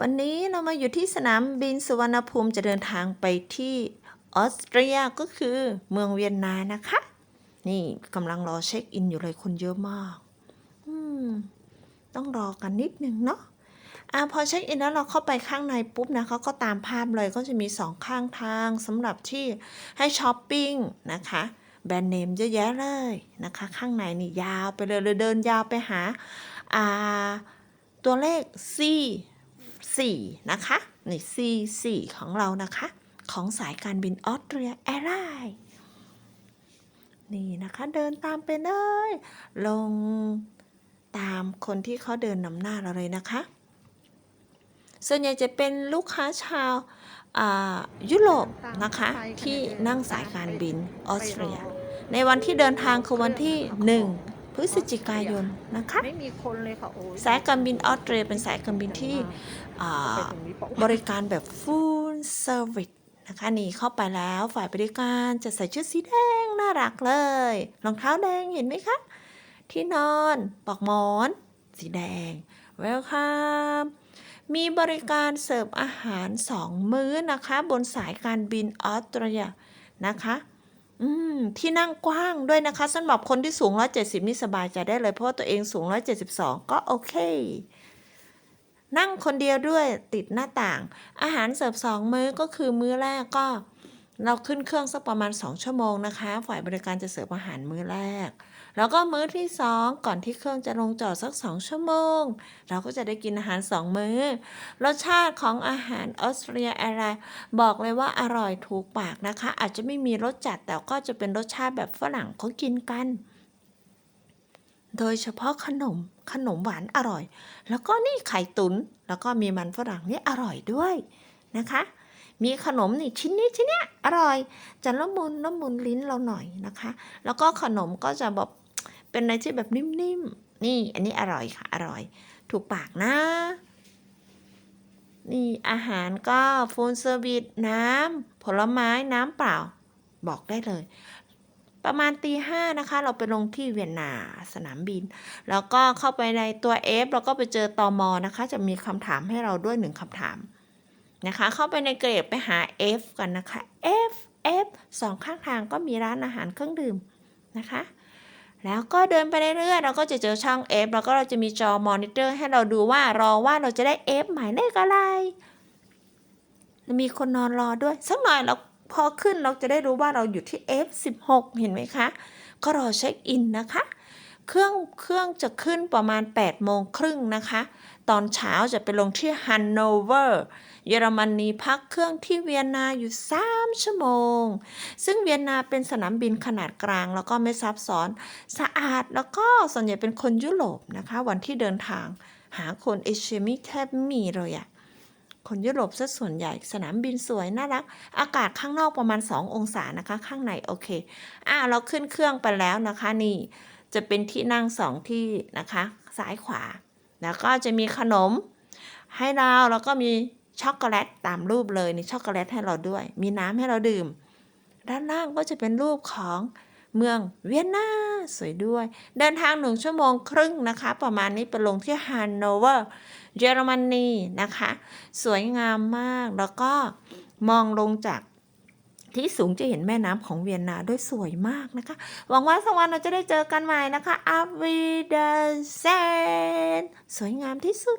วันนี้เรามาอยู่ที่สนามบินสุวรรณภูมิจะเดินทางไปที่ออสเตรียก็คือเมืองเวียนนานะคะ นี่กำลังรอเช็คอินอยู่เลยคนเยอะมากมต้องรอกันนิดนึงเนาะอ่าพอเช็คอินแล้วเราเข้าไปข้างในปุ๊บนะเขาก็ตามภาพเลยก็จะมีสองข้างทางสำหรับที่ให้ช้อปปิ้งนะคะแบรนด์เนมเยอะแยะเลยนะคะ ข้างในนี่ยาวไปเลยเลยเดินยาวไปหาอ่าตัวเลข C 4 นะคะ นี่ C 4 ของเรานะคะ ของสายการบินออสเตรียแอร์ไลน์นี่นะคะ เดินตามไปเลย ลงตามคนที่เขาเดินนำหน้าเราเลยนะคะ ส่วนใหญ่จะเป็นลูกค้าชาวอ่ายุโรปนะคะ ที่นั่งสายการบินออสเตรีย ในวันที่เดินทางคือวันที่ 1 พฤศจิกายนนะคะไม่มีคนเลยค่ะโอ้ยสายการบินออสเตรียเป็นสายการบินที่อ่าไปตรงนี้บอกบริการแบบ full service นะคะนี่เข้าไปแล้วฝ่ายบริการจะใส่ชุดสีแดงน่ารักเลยรองเท้าแดงเห็นไหมคะ ที่นอนปลอกหมอน สีแดง welcome มีบริการเสิร์ฟอาหารสองมื้อนะคะ บนสายการบินออสเตรียนะคะ อืมที่นั่งกว้างด้วยนะคะสำหรับคนที่สูง 170 นี่สบายใจได้เลย เพราะาตัวเองสูง 172 ก็โอเค นั่งคนเดียวด้วยติดหน้าต่าง อาหารเสิร์ฟสองมื้อก็คือมื้อแรกก็ เราขึ้นเครื่องสักประมาณ 2 ชั่วโมงนะคะ ฝ่ายบริการจะเสิร์ฟอาหารมื้อแรก แล้วก็มื้อที่ 2 ก่อนที่เครื่องจะลงจอดสัก 2 ชั่วโมง เราก็จะได้กินอาหาร 2 มื้อ รสชาติของอาหารออสเตรียแอร์ไลน์บอกเลยว่าอร่อยถูกปากนะคะ อาจจะไม่มีรสจัดแต่ก็จะเป็นรสชาติแบบฝรั่งเขากินกัน โดยเฉพาะขนมขนมหวานอร่อย แล้วก็นี่ไข่ตุน แล้วก็มีมันฝรั่งนี่อร่อยด้วยนะคะ มีขนมนี่ชิ้นนี้ชิ้นเนี้ยอร่อย จะละมุนละมุนลิ้นเราหน่อยนะคะ แล้วก็ขนมก็จะแบบเป็นอะไรที่แบบนิ่มๆนี่อันนี้อร่อยค่ะ อร่อย ถูกปากนะนี่อาหารก็ฟูลเซอร์วิสน้ำผลไม้น้ำเปล่า บอกได้เลย ประมาณตีห้านะคะ เราไปลงที่เวียนนาสนามบิน แล้วก็เข้าไปในตัว F แล้วก็ไปเจอตอมอนะคะ จะมีคำถามให้เราด้วยหนึ่งคำถาม นะคะ เข้าไปในเกรดไปหา F กันนะคะ F F สองข้างทางก็มีร้านอาหารเครื่องดื่มนะคะ แล้วก็เดินไปเรื่อยๆเราก็จะเจอช่อง F แล้วก็เราจะมีจอมอนิเตอร์ให้เราดูว่ารอว่าเราจะได้ F หมายเลขอะไร มีคนนอนรอด้วย สักหน่อยเราพอขึ้นเราจะได้รู้ว่าเราอยู่ที่ F16 เห็นไหมคะ ก็รอเช็คอินนะคะ เครื่องเครื่องจะขึ้นประมาณ 8 โมงครึ่งนะคะ ตอนเช้าจะไปลงที่ฮันโนเวอร์เยอรมนีพักเครื่องที่เวียนนาอยู่ 3 ชั่วโมง ซึ่งเวียนนาเป็นสนามบินขนาดกลาง แล้วก็ไม่ซับซ้อนสะอาดแล้วก็ส่วนใหญ่เป็นคนยุโรปนะคะ วันที่เดินทาง หาคนเอเชียไม่แทบไม่มีเลยอะคนยุโรปซะส่วนใหญ่สนามบินสวยน่ารัก อากาศข้างนอกประมาณ 2 องศานะคะ ข้างในโอเค อ่าเราขึ้นเครื่องไปแล้วนะคะนี่ จะเป็นที่นั่งสองที่นะคะซ้ายขวา แล้วก็จะมีขนมให้เราแล้วก็มีช็อกโกแลตตามรูปเลยนี่ช็อกโกแลตให้เราด้วย มีน้ำให้เราดื่ม ด้านล่างก็จะเป็นรูปของเมืองเวียนนาสวยด้วย เดินทางหนึ่งชั่วโมงครึ่งนะคะ ประมาณนี้ไปลงที่ฮันโนเวอร์เยอรมนีนะคะ สวยงามมากแล้วก็มองลงจาก ที่สูงจะเห็นแม่น้ำของเวียนนาด้วยสวยมากนะคะ หวังว่าสักวันเราจะได้เจอกันใหม่นะคะอาวิเดเซนสวยงามที่สุด